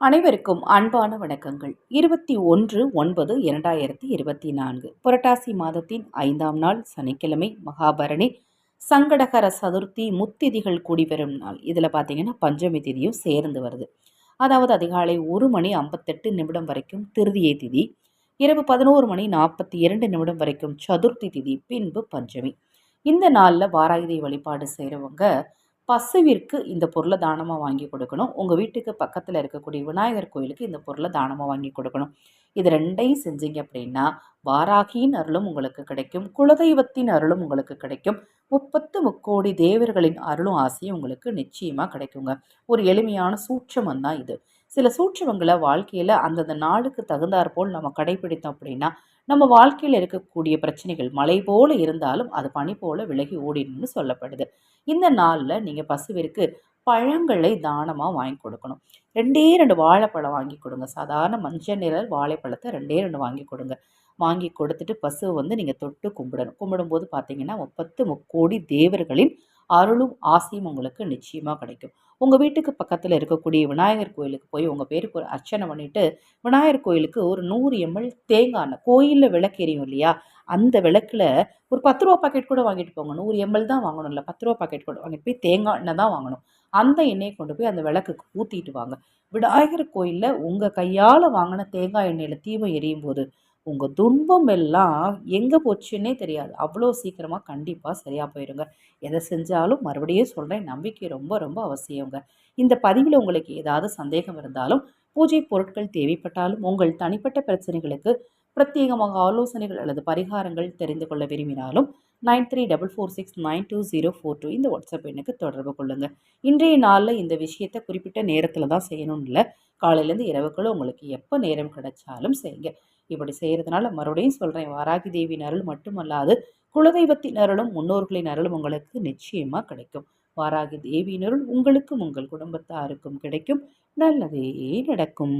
அனைவருக்கும் அன்பான வணக்கங்கள். இருபத்தி ஒன்று ஒன்பது இரண்டாயிரத்தி இருபத்தி நான்கு. புரட்டாசி மாதத்தின் ஐந்தாம் நாள் சனிக்கிழமை மகாபரணி சங்கடகர சதுர்த்தி முத்திதிகள் கூடிவரும் நாள். இதில் பார்த்தீங்கன்னா பஞ்சமி திதியும் சேர்ந்து வருது. அதாவது அதிகாலை ஒரு மணி ஐம்பத்தெட்டு நிமிடம் வரைக்கும் திருதியை திதி இரவு பதினோரு மணி நாற்பத்தி இரண்டு நிமிடம் வரைக்கும் சதுர்த்தி திதி பின்பு பஞ்சமி. இந்த நாளில் வாராயுதை வழிபாடு செய்கிறவங்க பசுவிற்கு இந்த பொருளை தானமாக வாங்கி கொடுக்கணும்? உங்கள் வீட்டுக்கு பக்கத்தில் இருக்கக்கூடிய விநாயகர் கோயிலுக்கு இந்த பொருளை தானமாக வாங்கி கொடுக்கணும்? இது ரெண்டையும் செஞ்சீங்க அப்படின்னா வாராகியின் அருளும் உங்களுக்கு கிடைக்கும். குலதெய்வத்தின் அருளும் உங்களுக்கு கிடைக்கும். முப்பத்து முக்கோடி தேவர்களின் அருளும் ஆசையும் உங்களுக்கு நிச்சயமாக கிடைக்குங்க. ஒரு எளிமையான சூட்சமம் தான் இது. சில சூட்சமங்களை வாழ்க்கையில் அந்தந்த நாளுக்கு தகுந்தாற்போல் நம்ம கடைபிடித்தோம் அப்படின்னா நம்ம வாழ்க்கையில் இருக்கக்கூடிய பிரச்சனைகள் மழை போல இருந்தாலும் அது பனி போல விலகி ஓடிடும்னு சொல்லப்படுது. இந்த நாளில் நீங்கள் பசுவிற்கு பழங்களை தானமாக வாங்கி கொடுக்கணும். ரெண்டே ரெண்டு வாழைப்பழம் வாங்கி கொடுங்க. சாதாரண மஞ்சள் நிழல் வாழைப்பழத்தை ரெண்டே ரெண்டு வாங்கி கொடுங்க. வாங்கி கொடுத்துட்டு பசுவை வந்து நீங்கள் தொட்டு கும்பிடணும். கும்பிடும்போது பார்த்தீங்கன்னா முப்பத்து முக்கோடி தேவர்களின் அருளும் ஆசையும் உங்களுக்கு நிச்சயமாக கிடைக்கும். உங்கள் வீட்டுக்கு பக்கத்தில் இருக்கக்கூடிய விநாயகர் கோயிலுக்கு போய் உங்கள் பேருக்கு ஒரு அர்ச்சனை பண்ணிவிட்டு விநாயகர் கோயிலுக்கு ஒரு நூறு எம்எல் தேங்காய் எண்ணெய் கோயிலில் விளக்கு எரியும் இல்லையா? அந்த விளக்கில் ஒரு பத்து ரூபா பாக்கெட் கூட வாங்கிட்டு போங்க. நூறு எம்எல் தான் வாங்கணும் இல்லை பத்து ரூபா பாக்கெட் கூட வாங்கிட்டு போய் தேங்காய் எண்ணெய் தான் வாங்கணும். அந்த எண்ணெயை கொண்டு போய் அந்த விளக்குக்கு ஊற்றிட்டு வாங்க. விநாயகர் கோயிலில் உங்கள் கையால் வாங்கின தேங்காய் எண்ணெயில் தீபம் எரியும் போது உங்கள் துன்பம் எல்லாம் எங்கே போச்சுன்னே தெரியாது. அவ்வளோ சீக்கிரமாக கண்டிப்பாக சரியாக போயிடுங்க எதை செஞ்சாலும் மறுபடியும் சொல்கிறேன் நம்பிக்கை ரொம்ப ரொம்ப அவசியங்க. இந்த பதிவில் உங்களுக்கு ஏதாவது சந்தேகம் இருந்தாலும் பூஜை பொருட்கள் தேவைப்பட்டாலும் உங்கள் தனிப்பட்ட பிரச்சனைகளுக்கு பிரத்யேகமாக ஆலோசனைகள் அல்லது பரிகாரங்கள் தெரிந்து கொள்ள விரும்பினாலும் nine three double four six nine two zero four two இந்த வாட்ஸ்அப் எண்ணுக்கு தொடர்பு கொள்ளுங்கள் இன்றைய நாளில் இந்த விஷயத்தை குறிப்பிட்ட நேரத்தில் தான் செய்யணும்னு இல்லை. காலையிலேருந்து இரவுக்குள்ள உங்களுக்கு எப்போ நேரம் கிடைச்சாலும் செய்யுங்க. இப்படி செய்கிறதுனால மறுபடியும் சொல்கிறேன் வாராகி தேவியின் அருள் மட்டுமல்லாது குலதெய்வத்தின் அருளும் முன்னோர்களின் அருளும் உங்களுக்கு நிச்சயமாக கிடைக்கும். வாராகி தேவியினருள் உங்களுக்கும் உங்கள் குடும்பத்தாருக்கும் கிடைக்கும். நல்லதே நடக்கும்.